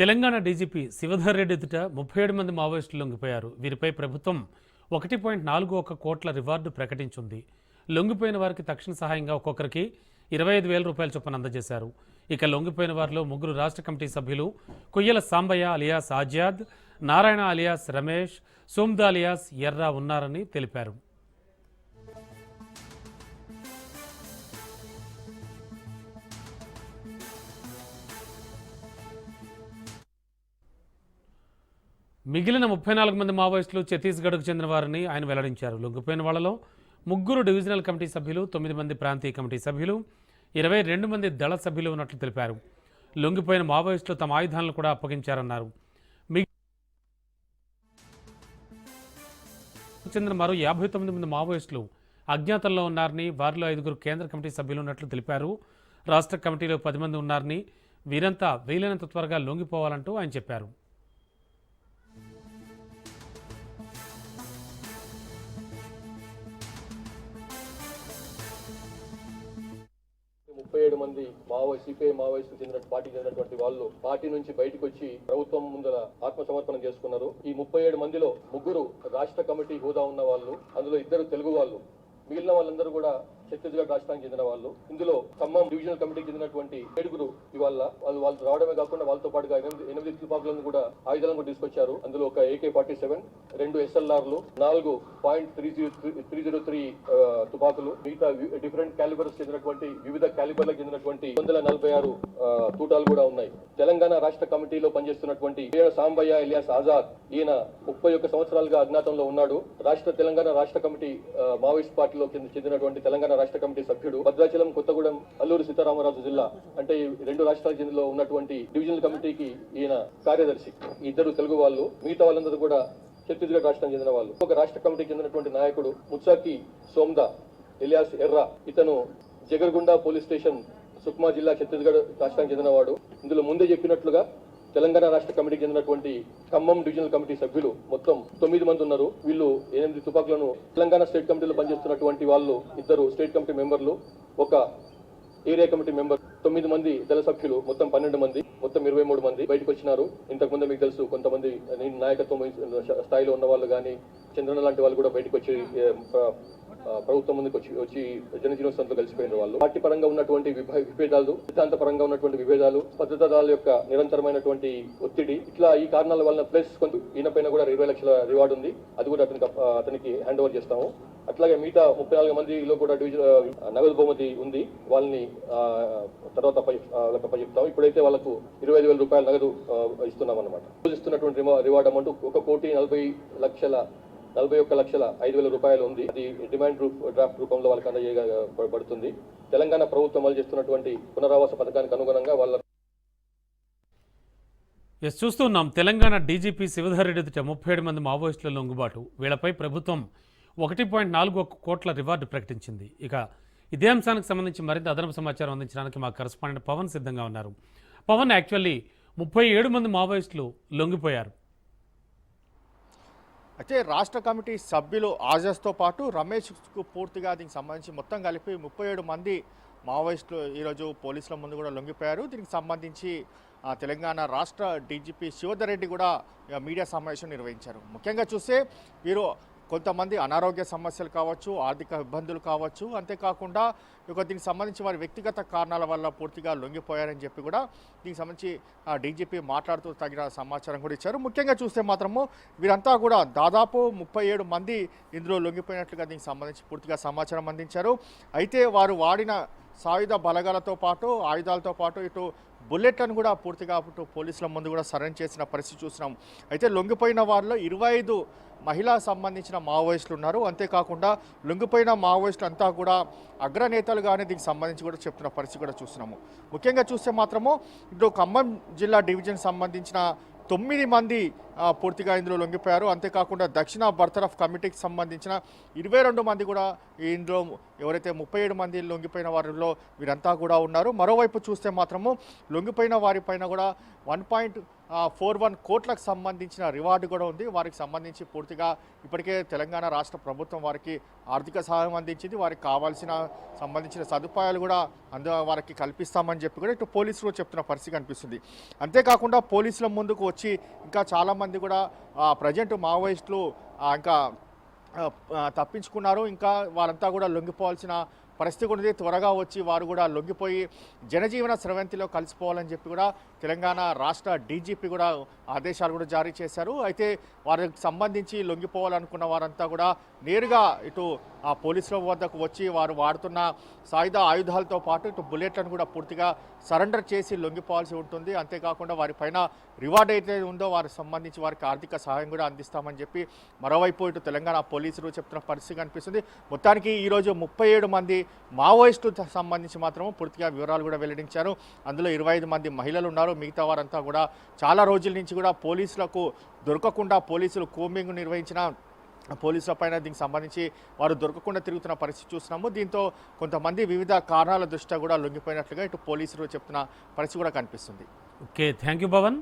Telangana DGP Shivadhar Reddy ఎదుట ముప్పై ఏడు మంది మావోయిస్టులు లొంగిపోయారు. వీరిపై ప్రభుత్వం ఒకటి పాయింట్ నాలుగు ఒక కోట్ల రివార్డు ప్రకటించింది. లొంగిపోయిన వారికి తక్షణ సహాయంగా ఒక్కొక్కరికి ఇరవై ఐదు వేల రూపాయల చొప్పున అందజేశారు. ఇక లొంగిపోయిన వారిలో ముగ్గురు రాష్ట్ర కమిటీ సభ్యులు Koyyala Sambaiah alias Azad Narayana alias Ramesh Somda alias Erra ఉన్నారని తెలిపారు. మిగిలిన ముప్పై నాలుగు మంది మావోయిస్టులు ఛత్తీస్గఢ్కు చెందిన వారిని ఆయన వెల్లడించారు. లొంగిపోయిన వాళ్ళలో ముగ్గురు డివిజనల్ కమిటీ సభ్యులు తొమ్మిది మంది ప్రాంతీయ కమిటీ సభ్యులు ఇరవై రెండు మంది దళ సభ్యులు ఉన్నట్లు తెలిపారు. లొంగిపోయిన మావోయిస్టులు తమ ఆయుధాలను కూడా అప్పగించారన్నారు. చెందిన మరో యాభై తొమ్మిది మంది మావోయిస్టులు అజ్ఞాతంలో ఉన్నారని వారిలో ఐదుగురు కేంద్ర కమిటీ సభ్యులు ఉన్నట్లు తెలిపారు. రాష్ట్ర కమిటీలో పది మంది ఉన్నారని వీరంతా వీలైనంత త్వరగా లొంగిపోవాలంటూ ఆయన చెప్పారు. ముప్పై ఏడు మంది మావో సిపిఐ మావోయిస్టు చెందిన పార్టీ చెందినటువంటి వాళ్ళు పార్టీ నుంచి బయటకు వచ్చి ప్రభుత్వం ముందర ఆత్మసమర్పణ చేసుకున్నారు. ఈ ముప్పై ఏడు మందిలో ముగ్గురు రాష్ట్ర కమిటీ హోదా ఉన్న వాళ్ళు అందులో ఇద్దరు తెలుగు వాళ్ళు. మిగిలిన వాళ్ళందరూ కూడా ఛత్తీస్గఢ్ రాష్ట్రానికి చెందిన వాళ్ళు. ఇందులో ఖమ్మం డివిజనల్ కమిటీకి చెందినటువంటి ఏడుగురు ఇవాళ వాళ్ళు వాళ్ళు రావడమే కాకుండా వాళ్ళతో పాటుగా ఎనిమిది ఎనిమిది తుపాకులను కూడా ఆయుధాలను కూడా తీసుకొచ్చారు. అందులో ఒక ఏకే ఫార్టీ సెవెన్ రెండు ఎస్ఎల్ఆర్లు నాలుగు point three zero three zero three తుపాకులు మిగతా డిఫరెంట్ క్యాలిబర్స్ చెందినటువంటి వివిధ క్యాలిబర్లకు చెందినటువంటి వందల నలభై ఆరు తూటాలు కూడా ఉన్నాయి. తెలంగాణ రాష్ట్ర కమిటీలో పనిచేస్తున్నటువంటి సాంబయ్య ఇలియాస్ ఆజాద్ ఈయన ముప్పై ఒక్క సంవత్సరాలుగా అజ్ఞాతంలో ఉన్నాడు. రాష్ట్ర తెలంగాణ రాష్ట్ర కమిటీ మావోయిస్ట్ పార్టీలో కింద చెందినటువంటి తెలంగాణ రాష్ట్ర కమిటీ సభ్యుడు భద్రాచలం కొత్తగూడెం అల్లూరు సీతారామరాజు జిల్లా అంటే ఈ రెండు రాష్ట్రాల జిల్లాలో ఉన్నటువంటి డివిజనల్ కమిటీకి ఈయన కార్యదర్శి. ఇద్దరు తెలుగు వాళ్ళు మిగతా వాళ్ళందరూ కూడా ఛత్తీస్గఢ్ రాష్ట్రం చెందిన వాళ్ళు. ఒక రాష్ట్ర కమిటీకి చెందినటువంటి నాయకుడు ముత్సాకి సోమ్దా ఎలియాస్ ఎర్రా. ఇతను జగర్గుండా పోలీస్ స్టేషన్ సుక్మా జిల్లా ఛత్తీస్గఢ్ రాష్ట్రానికి చెందినవాడు. ఇందులో ముందే చెప్పినట్లుగా తెలంగాణ రాష్ట్ర కమిటీకి చెందినటువంటి ఖమ్మం డివిజనల్ కమిటీ సభ్యులు మొత్తం తొమ్మిది మంది ఉన్నారు. వీళ్ళు ఎనిమిది తుపాకులను తెలంగాణ స్టేట్ కమిటీలో పనిచేస్తున్నటువంటి వాళ్ళు ఇద్దరు స్టేట్ కమిటీ మెంబర్లు ఒక ఏరియా కమిటీ మెంబర్ తొమ్మిది మంది దళ సభ్యులు మొత్తం పన్నెండు మంది మొత్తం ఇరవై మూడు మంది బయటకు వచ్చినారు. ఇంతకు ముందు మీకు తెలుసు కొంతమంది నాయకత్వం స్థాయిలో ఉన్న వాళ్ళు కానీ చంద్రన లాంటి వాళ్ళు కూడా బయటకు వచ్చి ప్రభుత్వం ముందుకు వచ్చి వచ్చి జనజీవనంతో కలిసిపోయిన వాళ్ళు. పార్టీ పరంగా ఉన్నటువంటి విభేదాలు సిద్ధాంత పరంగా ఉన్నటువంటి విభేదాలు భద్రతా దళాల యొక్క నిరంతరమైనటువంటి ఒత్తిడి ఇట్లా ఈ కారణాల వలన ప్లస్ కొంత ఈయన పైన కూడా ఇరవై లక్షల రివార్డు ఉంది. అది కూడా అతనికి అతనికి హ్యాండ్ ఓవర్ చేస్తాము. అట్లాగే మిగతా ముప్పై నాలుగు మందిలో కూడా డివిజన్ నగదు బహుమతి ఉంది. వాళ్ళని తర్వాత పై చెప్తాం ఇప్పుడైతే వాళ్ళకు ఇరవై ఐదు వేల రూపాయల నగదు ఇస్తున్నాం అనమాట ఇస్తున్నటువంటి రివార్డ్ అమౌంట్ ఒక కోటి నలభై లక్షల నలభై ఒక్క లక్షల ఐదు వేల రూపాయలు ఉంది. అది డిమాండ్ రూప్ డ్రాఫ్ట్ రూపంలో వాళ్ళకి అందజేయబడుతుంది తెలంగాణ ప్రభుత్వం అమలు చేస్తున్నటువంటి పునరావాస పథకానికి అనుగుణంగా వాళ్ళ ఎస్ చూస్తున్నాం తెలంగాణ డీజీపీ శివధర్ ఎదుట ముప్పై ఏడు మంది మావోయిస్టుల లొంగుబాటు. వీళ్ళపై ప్రభుత్వం ఒకటి పాయింట్ నాలుగు ఒక కోట్ల రివార్డు ప్రకటించింది. ఇక ఇదే అంశానికి సంబంధించి మరింత అదనపు సమాచారం అందించడానికి మా కరస్పాండెంట్ పవన్ సిద్ధంగా ఉన్నారు. పవన్ యాక్చువల్లీ ముప్పై ఏడు మంది మావోయిస్టులు లొంగిపోయారు. అయితే రాష్ట్ర కమిటీ సభ్యులు ఆజస్తో పాటు రమేష్కు పూర్తిగా దీనికి సంబంధించి మొత్తం కలిపి ముప్పై ఏడు మంది మావోయిస్టులు ఈరోజు పోలీసుల ముందు కూడా లొంగిపోయారు. దీనికి సంబంధించి తెలంగాణ రాష్ట్ర డీజీపీ శివధర్ రెడ్డి కూడా మీడియా సమావేశం నిర్వహించారు. ముఖ్యంగా చూస్తే వీరు కొంతమంది అనారోగ్య సమస్యలు కావచ్చు ఆర్థిక ఇబ్బందులు కావచ్చు అంతేకాకుండా ఇక దీనికి సంబంధించి వారి వ్యక్తిగత కారణాల వల్ల పూర్తిగా లొంగిపోయారని చెప్పి కూడా దీనికి సంబంధించి డీజీపీ మాట్లాడుతూ తగిన సమాచారం కూడా ఇచ్చారు. ముఖ్యంగా చూస్తే మాత్రము వీరంతా కూడా దాదాపు ముప్పై ఏడు మంది ఇందులో లొంగిపోయినట్లుగా దీనికి సంబంధించి పూర్తిగా సమాచారం అందించారు. అయితే వారు వాడిన సాయుధ బలగాలతో పాటు ఆయుధాలతో పాటు ఇటు బుల్లెట్లను కూడా పూర్తిగా ఇటు పోలీసుల ముందు కూడా సరెండర్ చేసిన పరిస్థితి చూసినాం. అయితే లొంగిపోయిన వారిలో ఇరవై ఐదు మహిళా సంబంధించిన మావోయిస్టులు ఉన్నారు. అంతేకాకుండా లొంగిపోయిన మావోయిస్టులు అంతా కూడా అగ్రనేతలుగానే దీనికి సంబంధించి కూడా చెప్తున్న పరిస్థితి కూడా చూస్తున్నాము ముఖ్యంగా చూస్తే మాత్రము ఇప్పుడు ఖమ్మం జిల్లా డివిజన్ సంబంధించిన తొమ్మిది మంది పూర్తిగా ఇందులో లొంగిపోయారు. అంతేకాకుండా దక్షిణ బర్తరఫ్ కమిటీకి సంబంధించిన ఇరవై రెండు మంది కూడా ఇందులో ఎవరైతే ముప్పై ఏడు మంది లొంగిపోయిన వారిలో వీరంతా కూడా ఉన్నారు. మరోవైపు చూస్తే మాత్రము లొంగిపోయిన వారిపైన కూడా వన్ పాయింట్ ఫోర్ వన్ కోట్లకు సంబంధించిన రివార్డు కూడా ఉంది. వారికి సంబంధించి పూర్తిగా ఇప్పటికే తెలంగాణ రాష్ట్ర ప్రభుత్వం వారికి ఆర్థిక సహాయం అందించింది. వారికి కావాల్సిన సంబంధించిన సదుపాయాలు కూడా అందు వారికి కల్పిస్తామని చెప్పి కూడా ఇటు పోలీసులు చెప్తున్న పరిస్థితి కనిపిస్తుంది. అంతేకాకుండా పోలీసుల ముందుకు వచ్చి ఇంకా చాలామంది కూడా ప్రజెంట్ మావోయిస్టులు ఇంకా తప్పించుకున్నారు. ఇంకా వారంతా కూడా లొంగిపోవాల్సిన పరిస్థితి కూడా త్వరగా వచ్చి వారు కూడా లొంగిపోయి జనజీవన స్రవంతిలో కలిసిపోవాలని చెప్పి కూడా తెలంగాణ రాష్ట్ర డీజీపీ కూడా ఆదేశాలు కూడా జారీ చేశారు. అయితే వారికి సంబంధించి లొంగిపోవాలనుకున్న వారంతా కూడా నేరుగా ఇటు ఆ పోలీసుల వద్దకు వచ్చి వారు వాడుతున్న సాయుధ ఆయుధాలతో పాటు ఇటు బుల్లెట్లను కూడా పూర్తిగా సరెండర్ చేసి లొంగిపోవాల్సి ఉంటుంది. అంతేకాకుండా వారిపైన రివార్డ్ అయితే ఉందో వారికి సంబంధించి వారికి ఆర్థిక సహాయం కూడా అందిస్తామని చెప్పి మరోవైపు ఇటు తెలంగాణ పోలీసులు చెప్తున్న పరిస్థితి కనిపిస్తుంది. మొత్తానికి ఈరోజు ముప్పై ఏడు మంది మావోయిస్టులకు సంబంధించి మాత్రం పూర్తిగా వివరాలు కూడా వెల్లడించారు. అందులో ఇరవై ఐదు మంది మహిళలు ఉన్నారు. మిగతా వారంతా కూడా చాలా రోజుల నుంచి కూడా పోలీసులకు దొరకకుండా పోలీసులు కోమింగ్ నిర్వహించిన పోలీసుల పైన దీనికి సంబంధించి వారు దొరకకుండా తిరుగుతున్న పరిస్థితి చూస్తున్నాము. దీంతో కొంతమంది వివిధ కారణాల దృష్ట్యా కూడా లొంగిపోయినట్లుగా ఇటు పోలీసులు చెప్తున్న పరిస్థితి కూడా కనిపిస్తుంది. Okay thank you Bhavan.